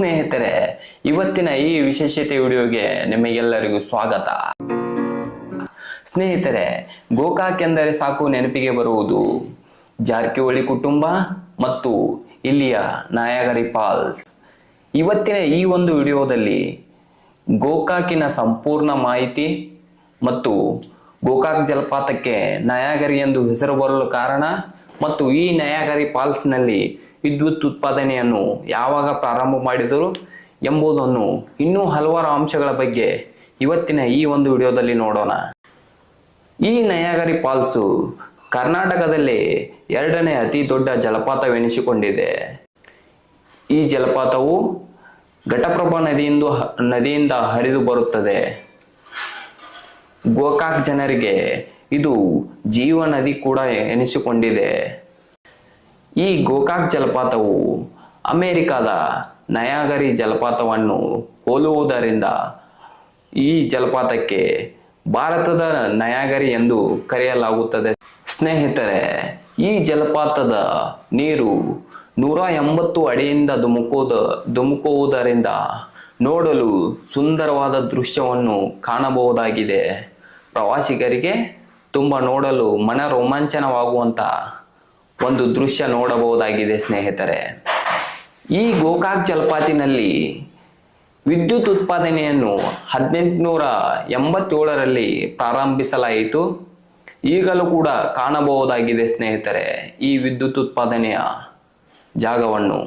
ಸ್ನೇಹಿತರೆ, ಇವತ್ತಿನ ಈ ವಿಶೇಷತೆ ವಿಡಿಯೋಗೆ ನಿಮಗೆಲ್ಲರಿಗೂ ಸ್ವಾಗತ. ಸ್ನೇಹಿತರೆ, ಗೋಕಾಕ್ ಎಂದರೆ ಸಾಕು ನೆನಪಿಗೆ ಬರುವುದು. ಜಾರಕಿಹೊಳಿ ಕುಟುಂಬ ಮತ್ತು ಇಲ್ಲಿಯ ನಾಯಗರಿ ಫಾಲ್ಸ್. ಇವತ್ತಿನ ಈ ಒಂದು ವಿಡಿಯೋದಲ್ಲಿ ಗೋಕಾಕಿನ ಸಂಪೂರ್ಣ ಮಾಹಿತಿ ಮತ್ತು ಗೋಕಾಕ್ ಜಲಪಾತಕ್ಕೆ ನಯಾಗರಿ ಎಂದು ಹೆಸರು ಬರಲು ಕಾರಣ ಮತ್ತು ಈ ನಯಾಗರಿ ಫಾಲ್ಸ್ನಲ್ಲಿ ವಿದ್ಯುತ್ ಉತ್ಪಾದನೆಯನ್ನು ಯಾವಾಗ ಪ್ರಾರಂಭ ಮಾಡಿದರು ಎಂಬುದನ್ನು ಇನ್ನೂ ಹಲವಾರು ಅಂಶಗಳ ಬಗ್ಗೆ ಇವತ್ತಿನ ಈ ಒಂದು ವಿಡಿಯೋದಲ್ಲಿ ನೋಡೋಣ. ಈ ನಯಾಗರಿ ಫಾಲ್ಸು ಕರ್ನಾಟಕದಲ್ಲಿ ಎರಡನೇ ಅತಿ ದೊಡ್ಡ ಜಲಪಾತವೆನಿಸಿಕೊಂಡಿದೆ. ಈ ಜಲಪಾತವು ಘಟಪ್ರಭಾ ನದಿಯಿಂದ ನದಿಯಿಂದ ಹರಿದು ಬರುತ್ತದೆ. ಗೋಕಾಕ್ ಜನರಿಗೆ ಇದು ಜೀವ ನದಿ ಕೂಡ ಎನಿಸಿಕೊಂಡಿದೆ. ಈ ಗೋಕಾಕ್ ಜಲಪಾತವು ಅಮೆರಿಕದ ನಯಾಗರಿ ಜಲಪಾತವನ್ನು ಹೋಲುವುದರಿಂದ ಈ ಜಲಪಾತಕ್ಕೆ ಭಾರತದ ನಯಾಗರಿ ಎಂದು ಕರೆಯಲಾಗುತ್ತದೆ. ಸ್ನೇಹಿತರೆ, ಈ ಜಲಪಾತದ ನೀರು ನೂರ ಎಂಬತ್ತು ಅಡಿಯಿಂದ ಧುಮುಕುವುದ, ಧುಮುಕುವುದರಿಂದ ನೋಡಲು ಸುಂದರವಾದ ದೃಶ್ಯವನ್ನು ಕಾಣಬಹುದಾಗಿದೆ. ಪ್ರವಾಸಿಗರಿಗೆ ತುಂಬ ನೋಡಲು ಮನ ರೋಮಾಂಚನವಾಗುವಂತ ಒಂದು ದೃಶ್ಯ ನೋಡಬಹುದಾಗಿದೆ, ಸ್ನೇಹಿತರೆ. ಈ ಗೋಕಾಕ್ ಜಲಪಾತಿನಲ್ಲಿ ವಿದ್ಯುತ್ ಉತ್ಪಾದನೆಯನ್ನು ಹದಿನೆಂಟುನೂರ ಎಂಬತ್ತೇಳರಲ್ಲಿ ಪ್ರಾರಂಭಿಸಲಾಯಿತು. ಈಗಲೂ ಕೂಡ ಕಾಣಬಹುದಾಗಿದೆ, ಸ್ನೇಹಿತರೆ, ಈ ವಿದ್ಯುತ್ ಉತ್ಪಾದನೆಯ ಜಾಗವನ್ನು.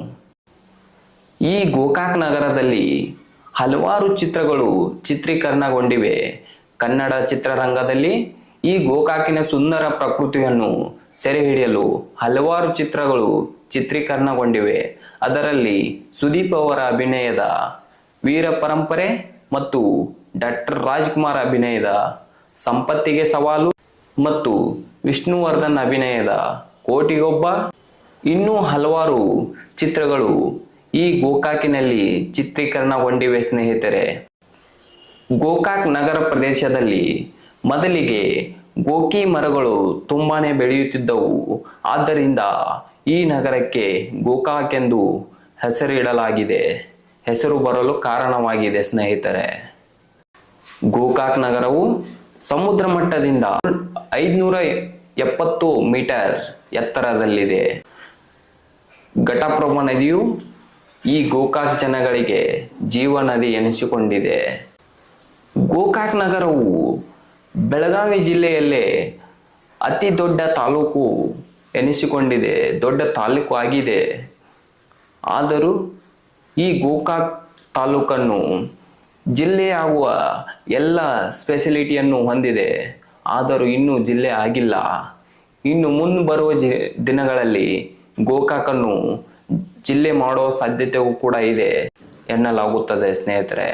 ಈ ಗೋಕಾಕ್ ನಗರದಲ್ಲಿ ಹಲವಾರು ಚಿತ್ರಗಳು ಚಿತ್ರೀಕರಣಗೊಂಡಿವೆ. ಕನ್ನಡ ಚಿತ್ರರಂಗದಲ್ಲಿ ಈ ಗೋಕಾಕಿನ ಸುಂದರ ಪ್ರಕೃತಿಯನ್ನು ಸೆರೆ ಹಿಡಿಯಲು ಹಲವಾರು ಚಿತ್ರಗಳು ಚಿತ್ರೀಕರಣಗೊಂಡಿವೆ. ಅದರಲ್ಲಿ ಸುದೀಪ್ ಅವರ ಅಭಿನಯದ ವೀರ ಪರಂಪರೆ ಮತ್ತು ಡಾಕ್ಟರ್ ರಾಜ್ಕುಮಾರ್ ಅಭಿನಯದ ಸಂಪತ್ತಿಗೆ ಸವಾಲು ಮತ್ತು ವಿಷ್ಣುವರ್ಧನ್ ಅಭಿನಯದ ಕೋಟಿಗೊಬ್ಬ. ಇನ್ನೂ ಹಲವಾರು ಚಿತ್ರಗಳು ಈ ಗೋಕಾಕಿನಲ್ಲಿ ಚಿತ್ರೀಕರಣಗೊಂಡಿವೆ ಸ್ನೇಹಿತರೆ. ಗೋಕಾಕ್ ನಗರ ಪ್ರದೇಶದಲ್ಲಿ ಮೊದಲಿಗೆ ಗೋಕಿ ಮರಗಳು ತುಂಬಾನೇ ಬೆಳೆಯುತ್ತಿದ್ದವು. ಆದ್ದರಿಂದ ಈ ನಗರಕ್ಕೆ ಗೋಕಾಕ್ ಎಂದು ಹೆಸರಿಡಲಾಗಿದೆ ಹೆಸರು ಬರಲು ಕಾರಣವಾಗಿದೆ, ಸ್ನೇಹಿತರೆ. ಗೋಕಾಕ್ ನಗರವು ಸಮುದ್ರ ಮಟ್ಟದಿಂದ ಐದುನೂರ ಎಪ್ಪತ್ತು ಮೀಟರ್ ಎತ್ತರದಲ್ಲಿದೆ. ಘಟಪ್ರಭ ನದಿಯು ಈ ಗೋಕಾಕ್ ಜನಗಳಿಗೆ ಜೀವ ನದಿ ಎನಿಸಿಕೊಂಡಿದೆ. ಗೋಕಾಕ್ ನಗರವು ಬೆಳಗಾವಿ ಜಿಲ್ಲೆಯಲ್ಲೇ ಅತಿ ದೊಡ್ಡ ತಾಲೂಕು ಎನಿಸಿಕೊಂಡಿದೆ, ದೊಡ್ಡ ತಾಲೂಕು ಆಗಿದೆ. ಆದರೂ ಈ ಗೋಕಾಕ್ ತಾಲೂಕನ್ನು ಜಿಲ್ಲೆಯಾಗುವ ಎಲ್ಲ ಸ್ಪೆಸಿಲಿಟಿಯನ್ನು ಹೊಂದಿದೆ. ಆದರೂ ಇನ್ನೂ ಜಿಲ್ಲೆ ಆಗಿಲ್ಲ. ಇನ್ನು ಮುಂದೆ ಬರುವ ಜಿ, ದಿನಗಳಲ್ಲಿ ಗೋಕಾಕನ್ನು ಜಿಲ್ಲೆ ಮಾಡೋ ಸಾಧ್ಯತೆಯೂ ಕೂಡ ಇದೆ ಎನ್ನಲಾಗುತ್ತದೆ ಸ್ನೇಹಿತರೆ.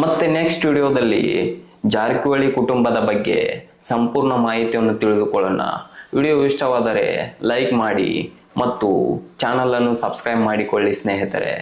ಮತ್ತೆ ನೆಕ್ಸ್ಟ್ ವಿಡಿಯೋದಲ್ಲಿ ಜಾರಕಿಹೊಳಿ ಕುಟುಂಬದ ಬಗ್ಗೆ ಸಂಪೂರ್ಣ ಮಾಹಿತಿಯನ್ನು ತಿಳಿದುಕೊಳ್ಳೋಣ. ವಿಡಿಯೋ ಇಷ್ಟವಾದರೆ ಲೈಕ್ ಮಾಡಿ ಮತ್ತು ಚಾನಲನ್ನು ಸಬ್ಸ್ಕ್ರೈಬ್ ಮಾಡಿಕೊಳ್ಳಿ ಸ್ನೇಹಿತರೆ.